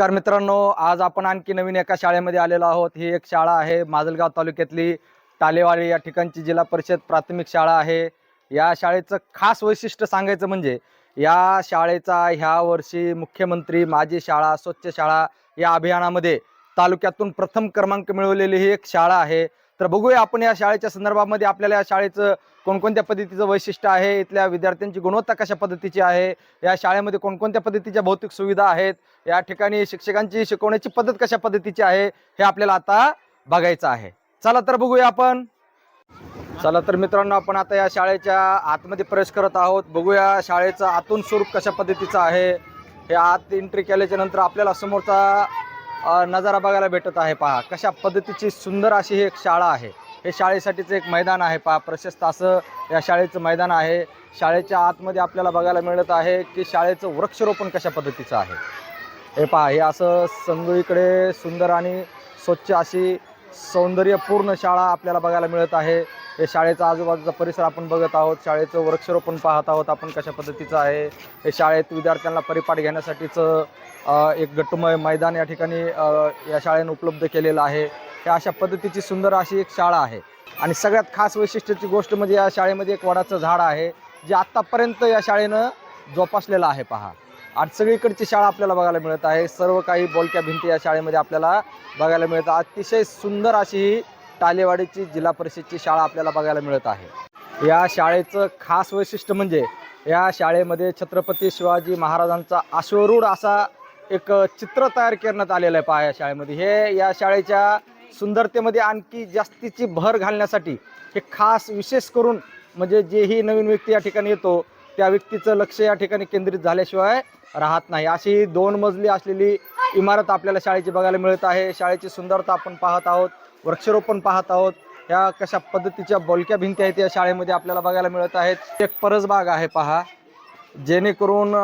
नमस्कार मित्रांनो आज आपण आणखी नवीन एका शाळेमध्ये आलेलो आहोत. ही एक शाळा आहे माजलगाव तालुक्यातली टालेवाडी या ठिकाणची जिल्हा परिषद प्राथमिक शाळा आहे. या शाळेचं खास वैशिष्ट्य सांगायचं म्हणजे या शाळेचा ह्या वर्षी मुख्यमंत्री माझी शाळा स्वच्छ शाळा या अभियानामध्ये तालुक्यातून प्रथम क्रमांक मिळवलेली ही एक शाळा आहे. तर बघूया आपण या शाळेच्या संदर्भामध्ये आपल्याला या शाळेचं कोणकोणत्या पद्धतीचं वैशिष्ट्य आहे इथल्या विद्यार्थ्यांची गुणवत्ता कशा पद्धतीची आहे या शाळेमध्ये कोणकोणत्या पद्धतीच्या भौतिक सुविधा आहेत या ठिकाणी शिक्षकांची शिकवण्याची पद्धत कशा पद्धतीची आहे हे आपल्याला आता बघायचं आहे. चला तर बघूया आपण. चला तर मित्रांनो आपण आता या शाळेच्या आतमध्ये प्रवेश करत आहोत. बघूया शाळेचं आतून स्वरूप कशा पद्धतीचं आहे. हे आत एंट्री केल्याच्यानंतर आपल्याला समोरचा नजारा बघायला भेटत आहे. पहा कशा पद्धतीची सुंदर अशी ही एक शाळा आहे. हे शाळेसाठीचं एक मैदान आहे. पहा प्रशस्त असं या शाळेचं मैदान आहे. शाळेच्या आतमध्ये आपल्याला बघायला मिळत आहे की शाळेचं वृक्षरोपण कशा पद्धतीचं आहे. हे पहा हे असं संगळीकडे सुंदर आणि स्वच्छ अशी सौंदर्यपूर्ण शाळा आपल्याला बघायला मिळत आहे. हे शाळेचा आजूबाजूचा परिसर आपण बघत आहोत. शाळेचं वृक्षारोपण पाहत आहोत आपण कशा पद्धतीचं आहे. हे शाळेत विद्यार्थ्यांना परिपाठ घेण्यासाठीचं एक गट्टुमय मैदान या ठिकाणी या शाळेनं उपलब्ध केलेलं आहे. हे अशा पद्धतीची सुंदर अशी एक शाळा आहे. आणि सगळ्यात खास वैशिष्ट्याची गोष्ट म्हणजे या शाळेमध्ये एक वडाचं झाड आहे जे आत्तापर्यंत या शाळेनं जोपासलेलं आहे पहा. आज सगळीकडची शाळा आपल्याला बघायला मिळत आहे. सर्व काही बोलक्या भिंती या शाळेमध्ये आपल्याला बघायला मिळतं अतिशय सुंदर अशी ही टालेवाडीची जिल्हा परिषदची शाळा आपल्याला बघायला मिळत आहे. या शाळेचं खास वैशिष्ट्य म्हणजे या शाळेमध्ये छत्रपती शिवाजी महाराजांचा अश्वरूढ असा एक चित्र तयार करण्यात आलेलं आहे पहा या शाळेमध्ये. हे या शाळेच्या सुंदरतेमध्ये आणखी जास्तीची भर घालण्यासाठी हे खास विशेष करून म्हणजे जेही नवीन व्यक्ती या ठिकाणी येतो त्या व्यक्तीचं लक्ष या ठिकाणी केंद्रित झाल्याशिवाय राहत नाही. अशी दोन मजली असलेली इमारत आपल्याला शाळेची बघायला मिळत आहे. शाळेची सुंदरता आपण पाहत आहोत. वृक्षारोपण पाहत आहोत. ह्या कशा पद्धतीच्या बोलक्या भिंती आहेत या शाळेमध्ये आपल्याला बघायला मिळत आहेत. एक परसबाग आहे पहा. जेणेकरून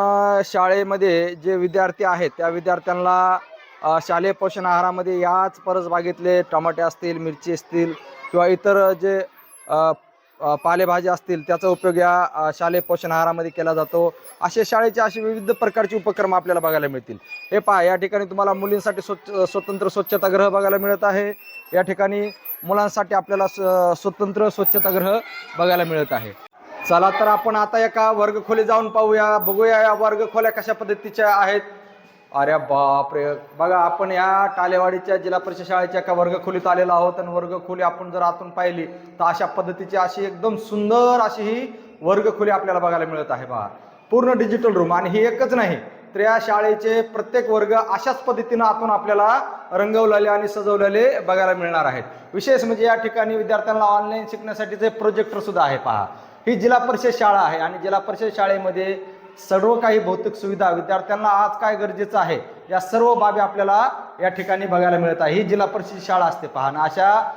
शाळेमध्ये जे विद्यार्थी आहेत त्या विद्यार्थ्यांना शालेय पोषण आहारामध्ये याच परसबागेतले टमाटे असतील मिरची असतील किंवा इतर जे पालेभाज्या असतील त्याचा उपयोग या शालेय पोषण आहारामध्ये केला जातो. असे शाळेचे असे विविध प्रकारचे उपक्रम आपल्याला बघायला मिळतील. हे पहा या ठिकाणी तुम्हाला मुलींसाठी स्वच्छ स्वतंत्र स्वच्छतागृह बघायला मिळत आहे. या ठिकाणी मुलांसाठी आपल्याला स्वतंत्र स्वच्छतागृह बघायला मिळत आहे. चला तर आपण आता एका वर्गखोली जाऊन पाहूया. बघूया या वर्गखोल्या कशा पद्धतीच्या आहेत. अरे बापरे. बघा आपण या टालेवाडीच्या जिल्हा परिषद शाळेच्या एका वर्गखोलीत आलेलो आहोत आणि वर्गखोली आपण जर आतून पाहिली तर अशा पद्धतीची अशी एकदम सुंदर अशी ही वर्गखोली आपल्याला बघायला मिळत आहे बघा पूर्ण डिजिटल रूम आणि ही एकच नाही तर या शाळेचे प्रत्येक वर्ग अशाच पद्धतीनं आतून आपल्याला रंगवलेले आणि सजवलेले बघायला मिळणार आहेत. विशेष म्हणजे या ठिकाणी विद्यार्थ्यांना ऑनलाईन शिकण्यासाठीचे प्रोजेक्टर सुद्धा आहे पहा. ही जिल्हा परिषद शाळा आहे आणि जिल्हा परिषद शाळेमध्ये सर्व काही भौतिक सुविधा विद्यार्थ्यांना आज काय गरजेचं आहे? या सर्व बाबी आपल्याला या ठिकाणी बघायला मिळत आहे. ही जिल्हा परिषद शाळा असते पहा. अशा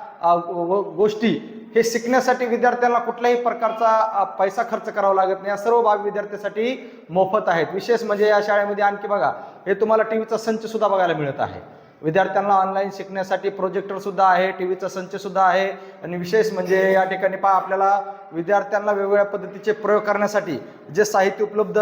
व- गोष्टी हे शिकण्यासाठी विद्यार्थ्यांना कुठल्याही प्रकारचा पैसा खर्च करावा लागत नाही. या सर्व बाबी विद्यार्थ्यांसाठी मोफत आहेत. विशेष म्हणजे या शाळेमध्ये आणखी बघा. हे तुम्हाला टी व्हीचा संच सुद्धा बघायला मिळत आहे. विद्यार्थ्यांना ऑनलाईन शिकण्यासाठी प्रोजेक्टर सुद्धा आहे टी व्हीचा संच सुद्धा आहे. आणि विशेष म्हणजे या ठिकाणी पहा आपल्याला विद्यार्थ्यांना वेगवेगळ्या पद्धतीचे प्रयोग करण्यासाठी जे साहित्य उपलब्ध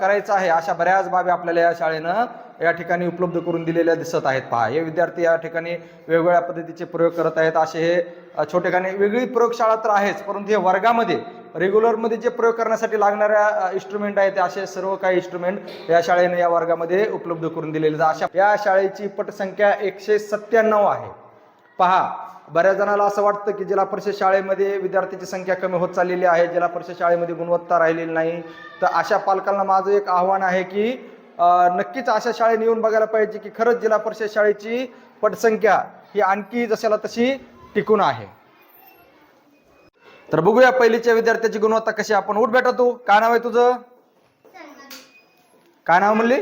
करायचं आहे अशा बऱ्याच बाबी आपल्याला या शाळेनं या ठिकाणी उपलब्ध करून दिलेल्या दिसत आहेत. पहा हे विद्यार्थी या ठिकाणी वेगवेगळ्या पद्धतीचे प्रयोग करत आहेत. असे हे अ, छोटेखानी वेगळी प्रयोगशाळा तर आहेच परंतु हे वर्गामध्ये रेग्युलरमध्ये जे प्रयोग करण्यासाठी लागणाऱ्या इन्स्ट्रुमेंट आहेत ते असे सर्व काही इन्स्ट्रुमेंट या शाळेने या वर्गामध्ये उपलब्ध करून दिलेले अशा या शाळेची पटसंख्या एकशे सत्त्याण्णव आहे. पहा बऱ्याच जणाला असं वाटतं की जिल्हा परिषद शाळेमध्ये विद्यार्थ्याची संख्या कमी होत चाललेली आहे जिल्हा परिषद शाळेमध्ये गुणवत्ता राहिलेली नाही. तर अशा पालकांना माझं एक आव्हान आहे की नक्कीच अशा शाळेने येऊन बघायला पाहिजे की खरंच जिल्हा परिषद शाळेची पटसंख्या ही आणखी जशाला तशी टिकून आहे. तर बघूया पहिलीच्या विद्यार्थ्याची गुणवत्ता कशी. आपण उठ बेटा तू. काय नाव आहे तुझं? काय नाव म्हणली?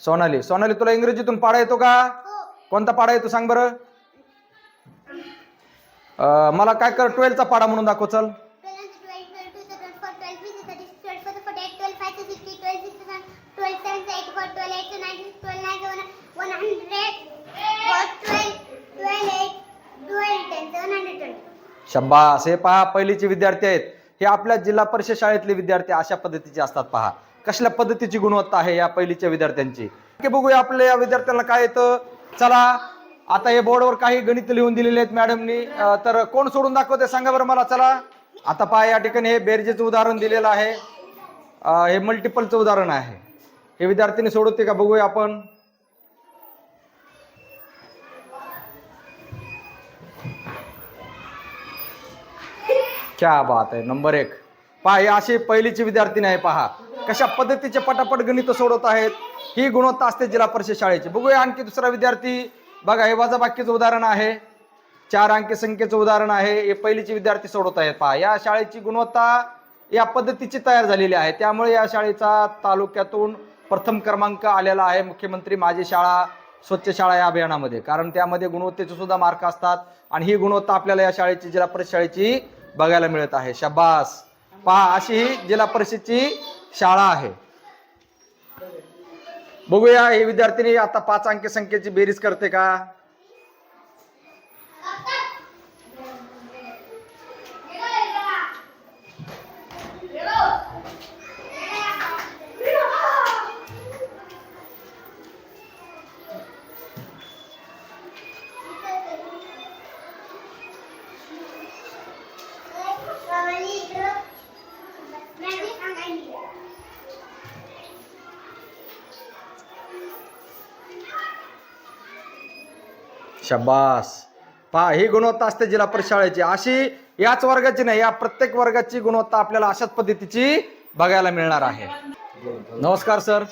सोनाली. सोनाली. तुला इंग्रजीतून पाडा येतो का? हो. कोणता पाडा येतो सांग बरं. मला काय कर ट्वेल्थचा पाडा म्हणून दाखव चल. शंबास हे पहा पहिलीचे विद्यार्थी आहेत. हे आपल्या जिल्हा परिषद शाळेतले विद्यार्थी अशा पद्धतीचे असतात पहा. कसल्या पद्धतीची गुणवत्ता आहे या पहिलीच्या विद्यार्थ्यांची? की बघूया आपल्या या विद्यार्थ्यांना काय येतं. चला आता हे बोर्डवर काही गणित लिहून दिलेले आहेत मॅडमनी. तर कोण सोडून दाखवते सांगा बरं मला चला. आता पहा या ठिकाणी हे बेरजेचं उदाहरण दिलेलं आहे. हे मल्टिपलचं उदाहरण आहे. हे विद्यार्थ्यांनी सोडवते का? बघूया आपण. क्या बात आहे नंबर एक. पहा हे अशी पहिलीची विद्यार्थिनी आहे पहा. कशा पद्धतीचे पटापट गणित सोडवत आहेत ही गुणवत्ता असते जिल्हा परिषद शाळेची. बघूया आणखी दुसरा विद्यार्थी. बघा हे वजाबाकीचं उदाहरण आहे. चार अंकी संख्येचं उदाहरण आहे. हे पहिलीचे विद्यार्थी सोडवत आहेत पहा. या शाळेची गुणवत्ता या पद्धतीची तयार झालेली आहे. त्यामुळे या शाळेचा तालुक्यातून प्रथम क्रमांक आलेला आहे मुख्यमंत्री माझी शाळा स्वच्छ शाळा या अभियानामध्ये. कारण त्यामध्ये गुणवत्तेचे सुद्धा मार्क असतात आणि ही गुणवत्ता आपल्याला या शाळेची जिल्हा परिषद शाळेची बघायला मिळत आहे. शाबास. पहा अशी ही जिल्हा परिषदची शाळा आहे. बघूया ही विद्यार्थिनी आता पाच अंकी संख्येची बेरीज करते का? शब्बास पहा ही गुणवत्ता असते जिल्हा परिषद शाळेची अशी याच वर्गाची नाही या प्रत्येक वर्गाची गुणवत्ता आपल्याला अशाच पद्धतीची बघायला मिळणार आहे. नमस्कार सर.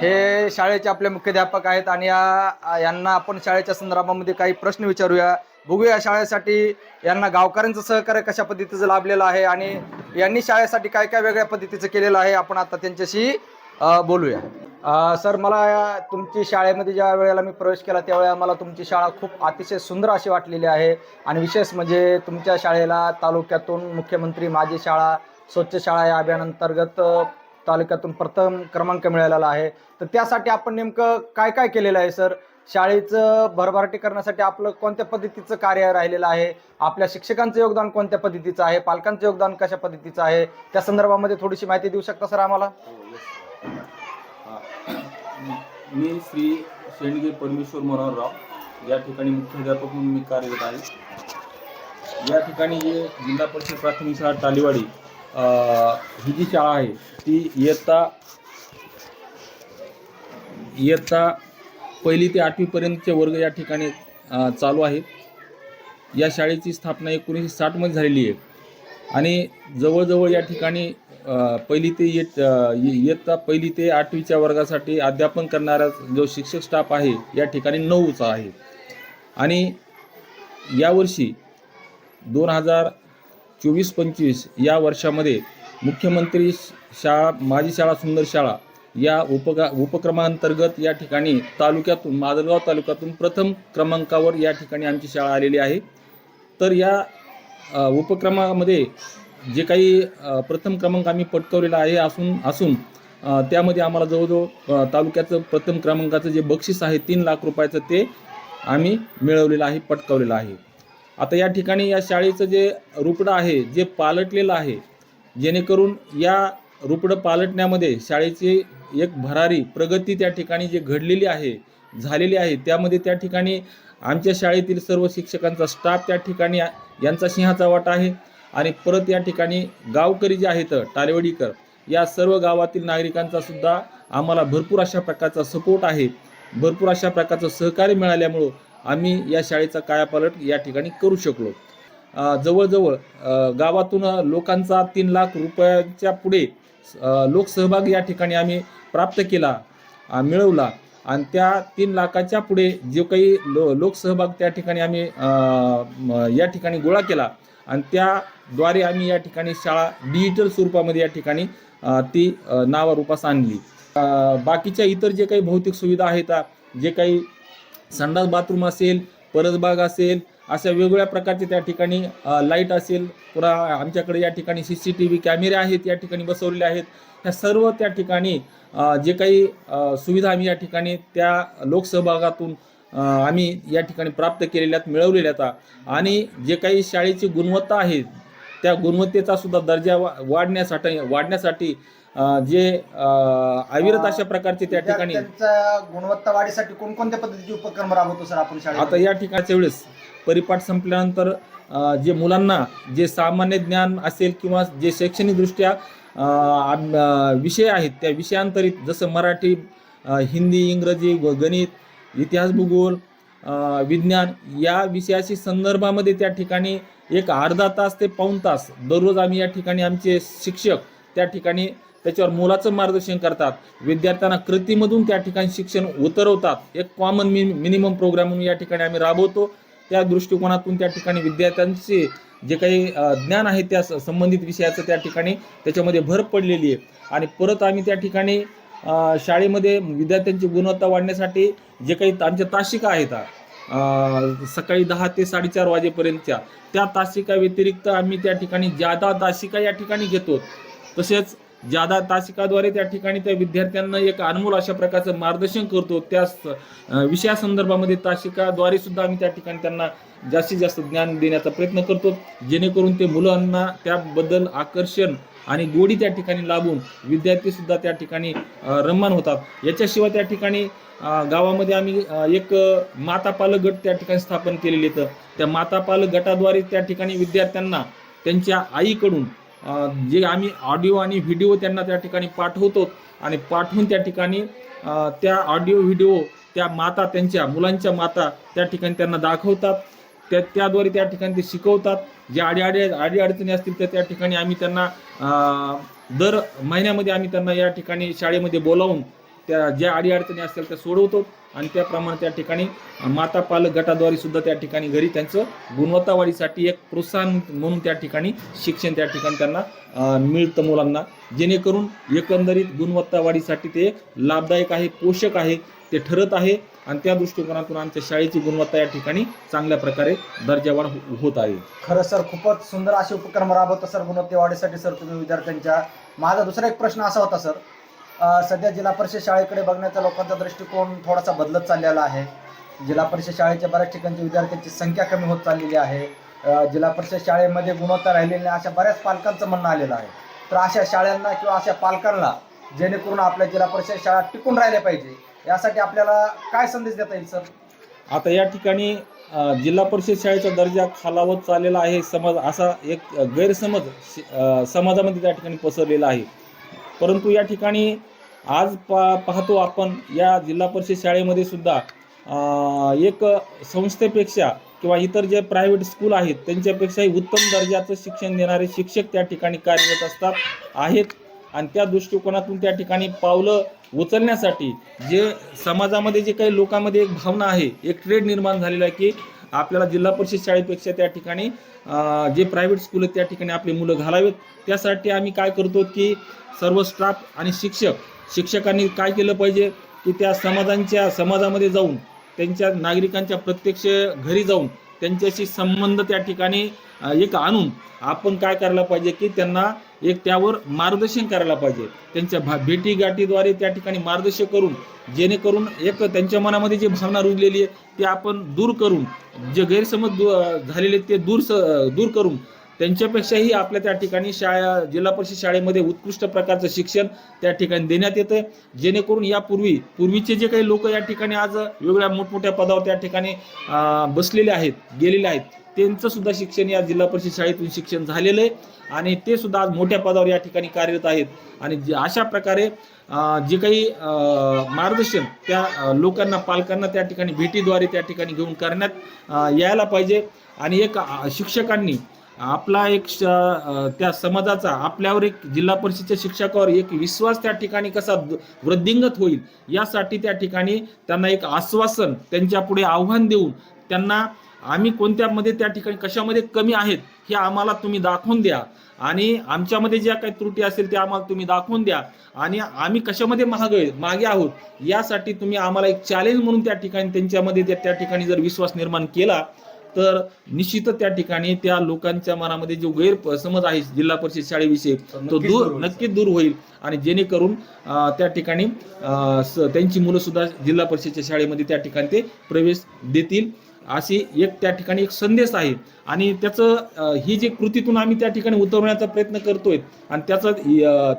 हे शाळेचे आपले मुख्याध्यापक आहेत आणि या यांना आपण शाळेच्या संदर्भामध्ये काही प्रश्न विचारूया. बघूया शाळेसाठी यांना गावकऱ्यांचं सहकार्य कशा पद्धतीचं लाभलेलं आहे आणि यांनी शाळेसाठी काय काय वेगळ्या पद्धतीचं केलेलं आहे आपण आता त्यांच्याशी बोलूया. सर मला तुमची शाळेमध्ये ज्या वेळेला मी प्रवेश केला त्यावेळेला मला तुमची शाळा खूप अतिशय सुंदर अशी वाटलेली आहे. आणि विशेष म्हणजे तुमच्या शाळेला तालुक्यातून मुख्यमंत्री माझी शाळा स्वच्छ शाळा या अभियानांतर्गत तालुक्यातून प्रथम क्रमांक मिळालेला आहे. तर त्यासाठी आपण नेमकं काय काय केलेलं आहे सर? शाळेचं भरभराटी करण्यासाठी आपलं कोणत्या पद्धतीचं कार्य राहिलेलं आहे? आपल्या शिक्षकांचं योगदान कोणत्या पद्धतीचं आहे? पालकांचं योगदान कशा पद्धतीचं आहे? त्या संदर्भामध्ये थोडीशी माहिती देऊ शकता सर आम्हाला? हो, मी श्री शेंडगे परमेश्वर मनोहरराव या ठिकाणी मुख्याध्यापक म्हणून मी कार्यरत आहे. या ठिकाणी जे जिल्हा परिषद प्राथमिक शाळा टालीवाडी ही जी शाळा आहे ती इयत्ता इयत्ता पहिली ते आठवीपर्यंतचे वर्ग या ठिकाणी चालू आहेत. या शाळेची स्थापना एकोणीसशे साठमध्ये झालेली आहे. आणि जवळजवळ या ठिकाणी पहिली ते येत अ, इयत्ता पहिली ते आठवीच्या वर्गासाठी अध्यापन करणारा जो शिक्षक स्टाफ आहे या ठिकाणी नऊचा आहे. आणि यावर्षी दोन हजार चोवीस पंचवीस या वर्षामध्ये मुख्यमंत्री शाळा माझी शाळा सुंदर शाळा या उपगा उपक्रमांतर्गत या ठिकाणी तालुक्यातून माजलगाव तालुक्यातून प्रथम क्रमांकावर या ठिकाणी आमची शाळा आलेली आहे. तर या उपक्रमामध्ये जे काही प्रथम क्रमांक आम्ही पटकवलेला आहे असून असून त्यामध्ये आम्हाला जवळजवळ तालुक्याचं प्रथम क्रमांकाचं जे बक्षीस आहे तीन लाख रुपयाचं ते आम्ही मिळवलेलं आहे पटकावलेलं आहे. आता या ठिकाणी या शाळेचं जे रुपडं आहे जे पालटलेलं आहे जेणेकरून या रुपडं पालटण्यामध्ये शाळेची एक भरारी प्रगती त्या ठिकाणी जे घडलेली आहे झालेली आहे त्यामध्ये त्या ठिकाणी आमच्या शाळेतील सर्व शिक्षकांचा स्टाफ त्या ठिकाणी यांचा सिंहाचा वाटा आहे. आणि परत या ठिकाणी गावकरी जे आहेत टालेवडीकर या सर्व गावातील नागरिकांचा सुद्धा आम्हाला भरपूर अशा प्रकारचा सपोर्ट आहे. भरपूर अशा प्रकारचं सहकार्य मिळाल्यामुळं आम्ही या शाळेचा कायापालट या ठिकाणी करू शकलो. जवळजवळ गावातून लोकांचा तीन लाख रुपयाच्या पुढे लोकसहभाग या ठिकाणी आम्ही प्राप्त केला मिळवला. आणि त्या तीन लाखाच्या पुढे जो काही लो लोकसहभाग त्या ठिकाणी आम्ही या ठिकाणी गोळा केला आणि त्याद्वारे आम्ही या ठिकाणी शाळा डिजिटल स्वरूपामध्ये या ठिकाणी ती नावारूपास आणली. बाकीच्या इतर जे काही भौतिक सुविधा आहेत जे काही संडास बाथरूम असेल परसबाग असेल अशा वेगवेगळ्या प्रकारचे त्या ठिकाणी लाइट असेल पुन्हा आमच्याकडे या ठिकाणी सी सी टी व्ही कॅमेरे आहेत या ठिकाणी बसवलेले आहेत. ह्या सर्व त्या ठिकाणी जे काही सुविधा आम्ही या ठिकाणी त्या लोकसहभागातून आम्ही या ठिकाणी प्राप्त केलेल्यात मिळवलेल्यात आणि जे काही शाळेची गुणवत्ता आहे त्या गुणवत्तेचा सुद्धा दर्जा वा वाढण्यासाठी वाढण्यासाठी जे अविरत अशा प्रकारचे त्या ठिकाणी गुणवत्ता वाढीसाठी कोणकोणत्या पद्धतीचे उपक्रम राबवतो सर आपण शाळेत आता या ठिकाणच्या वेळेस परिपाठ संपल्यानंतर जे मुलांना जे सामान्य ज्ञान असेल किंवा जे शैक्षणिकदृष्ट्या विषय आहेत त्या विषयांतरित जसं मराठी हिंदी इंग्रजी गणित इतिहास भूगोल विज्ञान या विषयाशी संदर्भामध्ये त्या ठिकाणी एक अर्धा तास ते पाऊण तास दररोज आम्ही या ठिकाणी आमचे शिक्षक त्या ठिकाणी त्याच्यावर मोलाचं मार्गदर्शन करतात. विद्यार्थ्यांना कृतीमधून त्या ठिकाणी शिक्षण उतरवतात. एक कॉमन मि मिनिमम प्रोग्राम म्हणून या ठिकाणी आम्ही राबवतो. त्या दृष्टिकोनातून त्या ठिकाणी विद्यार्थ्यांचे जे काही ज्ञान आहे त्या संबंधित विषयाचं त्या ठिकाणी त्याच्यामध्ये भर पडलेली आहे. आणि परत आम्ही त्या ठिकाणी शाळेमध्ये विद्यार्थ्यांची गुणवत्ता वाढण्यासाठी जे काही आमच्या तासिका आहेत सकाळी दहा ते साडेचार वाजेपर्यंतच्या त्या तासिका व्यतिरिक्त आम्ही त्या ठिकाणी जादा तासिका या ठिकाणी घेतो तसेच जादा तासिकाद्वारे त्या ठिकाणी त्या विद्यार्थ्यांना एक अनमोल अशा प्रकारचं मार्गदर्शन करतो त्या स- विषयासंदर्भामध्ये तासिकाद्वारे सुद्धा आम्ही त्या ठिकाणी त्यांना जास्तीत जास्त ज्ञान देण्याचा प्रयत्न करतो जेणेकरून ते मुलांना त्याबद्दल आकर्षण आणि गोडी त्या ठिकाणी लाभून विद्यार्थी सुद्धा त्या ठिकाणी रममान होतात. याच्याशिवाय त्या ठिकाणी गावामध्ये आम्ही एक माता पालक गट त्या ठिकाणी स्थापन केलेले आहेत. त्या माता पालक गटाद्वारे त्या ठिकाणी विद्यार्थ्यांना त्यांच्या आईकडून जे आम्ही ऑडिओ आणि व्हिडिओ त्यांना त्या ठिकाणी पाठवतो आणि पाठवून त्या ठिकाणी त्या ऑडिओ व्हिडिओ त्या माता त्यांच्या मुलांच्या माता त्या ठिकाणी त्यांना दाखवतात. त्या त्याद्वारे त्या ठिकाणी ते शिकवतात. जे आडी आडी आडी अडचणी असतील तर त्या ठिकाणी आम्ही त्यांना दर महिन्यामध्ये आम्ही त्यांना या ठिकाणी शाळेमध्ये बोलावून त्या ज्या अडीअडचणी असतील त्या सोडवतो आणि त्याप्रमाणे त्या ठिकाणी माता पालक गटाद्वारे सुद्धा त्या ठिकाणी घरी त्यांचं गुणवत्ता वाढीसाठी एक प्रोत्साहन म्हणून त्या ठिकाणी शिक्षण त्या ठिकाणी त्यांना मिळतं मुलांना. जेणेकरून एकंदरीत गुणवत्ता वाढीसाठी ते लाभदायक आहे पोषक आहे ते ठरत आहे आणि त्या दृष्टिकोनातून आमच्या शाळेची गुणवत्ता या ठिकाणी चांगल्या प्रकारे दर्जावाढ हो-, होत आहे. खरं सर खूपच सुंदर असे उपक्रम राबवता सर गुणवत्ता वाढीसाठी सर तुम्ही विद्यार्थ्यांच्या माझा दुसरा एक प्रश्न असा होता सर सध्या जिल्हा परिषद शाळेकडे बघण्याचा लोकांचा दृष्टिकोन थोडासा बदलत चाललेला आहे. जिल्हा परिषद शाळेच्या बऱ्याच ठिकाणच्या विद्यार्थ्यांची संख्या कमी होत चाललेली आहे. जिल्हा परिषद शाळेमध्ये गुणवत्ता राहिलेली नाही अशा बऱ्याच पालकांचं म्हणणं आलेलं आहे. तर अशा शाळांना किंवा अशा पालकांना जेणेकरून आपल्या जिल्हा परिषद शाळा टिकून राहिल्या पाहिजे. यासाठी आपल्याला काय संदेश देता येईल सर? आता या ठिकाणी जिल्हा परिषद शाळेचा दर्जा खालावत चाललेला आहे. समज असा एक गैरसमज श- समाजामध्ये त्या ठिकाणी पसरलेला आहे. परंतु या ठिकाणी आज पा पाहतो आपण या जिल्हा परिषद शाळेमध्ये सुद्धा एक संस्थेपेक्षा किंवा इतर जे प्रायव्हेट स्कूल आहेत त्यांच्यापेक्षाही उत्तम दर्जाचं शिक्षण देणारे शिक्षक त्या ठिकाणी कार्यरत असतात आहेत. आणि त्या दृष्टिकोनातून त्या ठिकाणी पावलं उचलण्यासाठी जे समाजामध्ये जे काही लोकांमध्ये एक भावना आहे एक ट्रेड निर्माण झालेला आहे की आपल्याला जिल्हा परिषद शाळेपेक्षा त्या ठिकाणी जे प्रायव्हेट स्कूल आहेत त्या ठिकाणी आपली मुलं घालावेत. त्यासाठी आम्ही काय करतो की सर्व स्टाफ आणि शिक्षक शिक्षकांनी काय केलं पाहिजे की त्या समाजांच्या समाजामध्ये जाऊन त्यांच्या नागरिकांच्या प्रत्यक्ष घरी जाऊन त्यांच्याशी संबंध त्या ठिकाणी एक आणून आपण काय करायला पाहिजे की त्यांना एक त्यावर मार्गदर्शन करायला पाहिजे. त्यांच्या भा भेटी गाठीद्वारे त्या ठिकाणी मार्गदर्शन करून जेणेकरून एक त्यांच्या मनामध्ये जी भावना रुजलेली आहे ती आपण दूर करून जे गैरसमज झालेले ते दूर स दूर करून त्यांच्यापेक्षाही आपल्या त्या ठिकाणी शाळा जिल्हा परिषद शाळेमध्ये उत्कृष्ट प्रकारचं शिक्षण त्या ठिकाणी देण्यात येतं जेणेकरून यापूर्वी पूर्वीचे जे काही लोक या ठिकाणी आज वेगवेगळ्या मोठमोठ्या पदावर त्या ठिकाणी बसलेले आहेत गेलेले आहेत त्यांचं सुद्धा शिक्षण या जिल्हा परिषद शाळेतून शिक्षण झालेलं आहे. आणि ते सुद्धा आज मोठ्या पदावर या ठिकाणी कार्यरत आहेत. आणि अशा प्रकारे जे काही मार्गदर्शन त्या लोकांना पालकांना त्या ठिकाणी भेटीद्वारे त्या ठिकाणी घेऊन करण्यात यायला पाहिजे. आणि एक शिक्षकांनी आपला एक श- त्या समाजाचा आपल्यावर एक जिल्हा परिषदच्या शिक्षकावर एक विश्वास त्या ठिकाणी कसा वृद्धिंगत होईल यासाठी त्या ठिकाणी त्यांना एक आश्वासन त्यांच्या पुढे आव्हान देऊन त्यांना आम्ही कोणत्यामध्ये त्या ठिकाणी कशामध्ये कमी आहेत हे आम्हाला तुम्ही दाखवून द्या. आणि आमच्यामध्ये ज्या काही त्रुटी असेल त्या आम्हाला तुम्ही दाखवून द्या. आणि आम्ही कशामध्ये महागे मागे आहोत यासाठी तुम्ही आम्हाला एक चॅलेंज म्हणून त्या ठिकाणी त्यांच्यामध्ये त्या ठिकाणी जर विश्वास निर्माण केला तर निश्चितच त्या ठिकाणी त्या लोकांच्या मनामध्ये जो गैरसमज आहे जिल्हा परिषद शाळेविषयी तो दूर. नक्कीच दूर होईल आणि जेणेकरून त्या ठिकाणी त्यांची मुलं सुद्धा जिल्हा परिषदच्या शाळेमध्ये त्या ठिकाणी ते प्रवेश देतील अशी एक त्या ठिकाणी एक संदेश आहे. आणि त्याचं ही जी कृतीतून आम्ही त्या ठिकाणी उतरवण्याचा प्रयत्न करतोय आणि त्याचं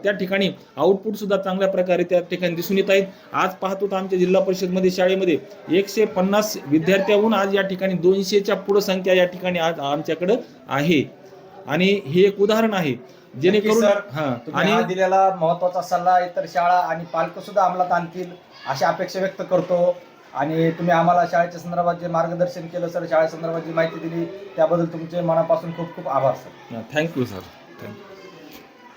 त्या ठिकाणी आउटपुट सुद्धा चांगल्या प्रकारे त्या ठिकाणी दिसून येत आहेत. आज पाहतो तर आमच्या जिल्हा परिषदमध्ये शाळेमध्ये एकशे पन्नास विद्यार्थ्याहून आज या ठिकाणी दोनशेच्या पुढं संख्या या ठिकाणी आज आमच्याकडं आहे. आणि हे एक उदाहरण आहे. जेणेकरून. हा आणि दिलेला महत्त्वाचा सल्ला इतर शाळा आणि पालक सुद्धा अंमलात आणतील अशी अपेक्षा व्यक्त करतो. आणि तुम्ही आम्हाला शाळेच्या संदर्भात जे मार्गदर्शन केलं सर शाळेसंदर्भात जी माहिती दिली त्याबद्दल तुमचे मनापासून खूप खूप आभार सर. Thank you sir. थँक्यू.